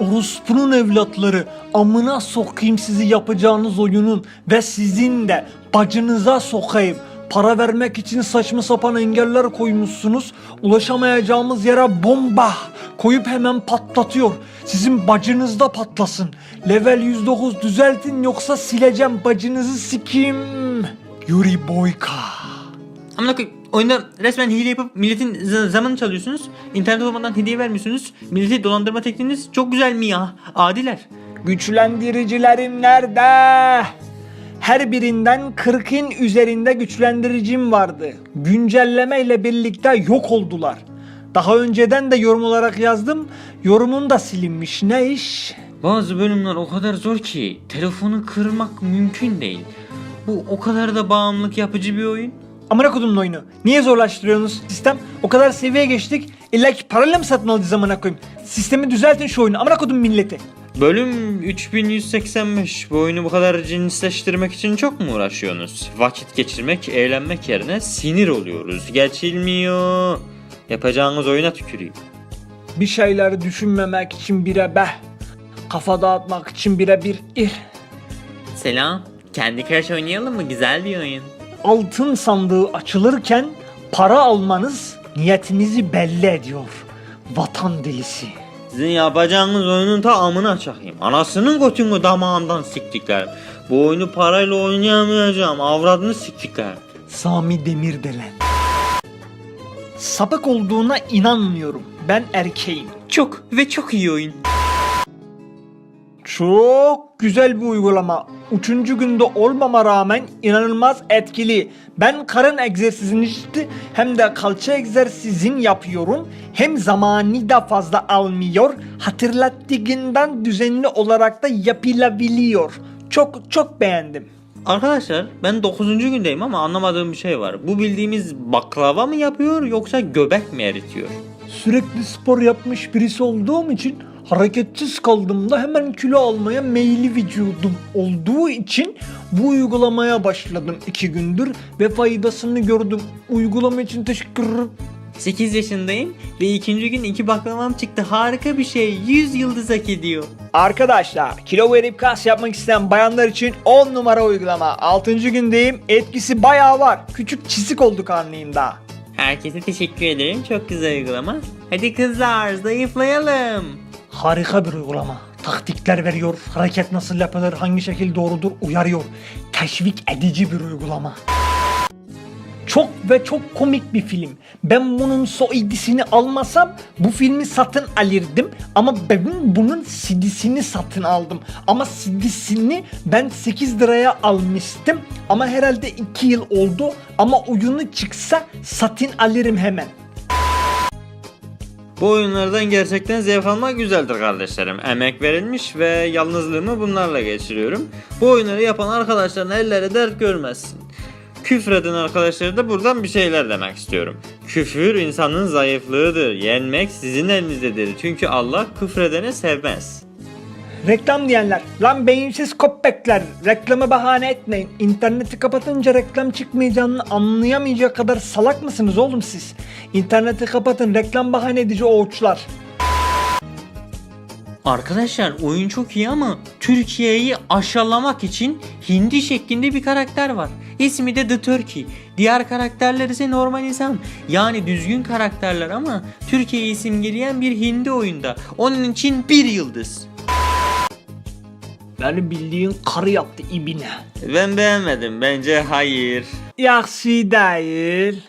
Orospunun evlatları amına sokayım sizi yapacağınız oyunun ve sizin de bacınıza sokayım. Para vermek için saçma sapan engeller koymuşsunuz. Ulaşamayacağımız yere bomba koyup hemen patlatıyor. Sizin bacınızda patlasın. Level 109 düzeltin yoksa sileceğim bacınızı sikeyim. Yuri Boyka. Amına koy oyunda resmen hile yapıp milletin zamanını çalıyorsunuz. İnternet olmadan hediye vermiyorsunuz. Milleti dolandırma tekniğiniz çok güzel mi ya? Adiler. Güçlendiricilerim nerede? Her birinden 40'ın üzerinde güçlendiricim vardı. Güncelleme ile birlikte yok oldular. Daha önceden de yorum olarak yazdım. Yorumun da silinmiş. Ne iş? Bazı bölümler o kadar zor ki telefonu kırmak mümkün değil. Bu o kadar da bağımlılık yapıcı bir oyun. Amına kodumun oyunu. Niye zorlaştırıyorsunuz sistem? O kadar seviye geçtik. İlla ki parayla mı satın alacağız amına koyayım? Sistemi düzeltin şu oyunu. Amına kodum milleti. Bölüm 3185. Bu oyunu bu kadar cinsleştirmek için çok mu uğraşıyorsunuz? Vakit geçirmek, eğlenmek yerine sinir oluyoruz. Geçilmiyor. Yapacağınız oyuna tüküreyim. Bir şeyler düşünmemek için bire be. Kafa dağıtmak için bire bir ir. Selam. Kendi Crash oynayalım mı? Güzel bir oyun. Altın sandığı açılırken para almanız niyetinizi belli ediyor. Vatan delisi. Sizin yapacağınız oyunun ta amına çakayım. Anasının götünü damağından siktiklerim. Bu oyunu parayla oynayamayacağım. Avradını siktiklerim. Sami Demirdelen. Sapık olduğuna inanmıyorum. Ben erkeğim. Çok ve çok iyi oyun. Çok güzel bir uygulama. Üçüncü günde olmama rağmen inanılmaz etkili. Ben karın egzersizini hem de kalça egzersizini yapıyorum. Hem zamanı da fazla almıyor. Hatırlattığından düzenli olarak da yapılabiliyor. Çok çok beğendim. Arkadaşlar ben 9. gündeyim ama anlamadığım bir şey var. Bu bildiğimiz baklava mı yapıyor yoksa göbek mi eritiyor? Sürekli spor yapmış birisi olduğum için hareketsiz kaldığımda hemen kilo almaya meyilli vücudum olduğu için bu uygulamaya başladım iki gündür ve faydasını gördüm. Uygulama için teşekkür ederim. 8 yaşındayım ve ikinci gün iki baklavam çıktı. Harika bir şey. 100 yıldız hak ediyor. Arkadaşlar kilo verip kas yapmak isteyen bayanlar için 10 numara uygulama. 6. gündeyim etkisi bayağı var. Küçük çizik oldu karnıyımda. Herkese teşekkür ederim. Çok güzel uygulama. Hadi kızlar zayıflayalım. Harika bir uygulama. Taktikler veriyor, hareket nasıl yapılır, hangi şekil doğrudur uyarıyor. Teşvik edici bir uygulama. Çok ve çok komik bir film. Ben bunun soidisini almasam bu filmi satın alırdım. Ama ben bunun CD'sini satın aldım. Ama CD'sini ben 8 liraya almıştım. Ama herhalde 2 yıl oldu. Ama oyunu çıksa satın alırım hemen. Bu oyunlardan gerçekten zevk almak güzeldir kardeşlerim. Emek verilmiş ve yalnızlığımı bunlarla geçiriyorum. Bu oyunları yapan arkadaşların elleri dert görmezsin. Küfreden arkadaşlara da buradan bir şeyler demek istiyorum. Küfür insanın zayıflığıdır. Yenmek sizin elinizdedir. Çünkü Allah küfredeni sevmez. Reklam diyenler. Lan beyinsiz köpekler. Reklamı bahane etmeyin. İnterneti kapatınca reklam çıkmayacağını anlayamayacak kadar salak mısınız oğlum siz? İnterneti kapatın. Reklam bahane edici oğuçlar. Arkadaşlar oyun çok iyi ama Türkiye'yi aşağılamak için hindi şeklinde bir karakter var. İsmi de The Turkey. Diğer karakterler ise normal insan. Yani düzgün karakterler ama Türkiye'yi simgeleyen bir hindi oyunda. Onun için bir yıldız. Beni bildiğin karı yaptı ibine. Ben beğenmedim. Bence hayır. Yaxşı değil.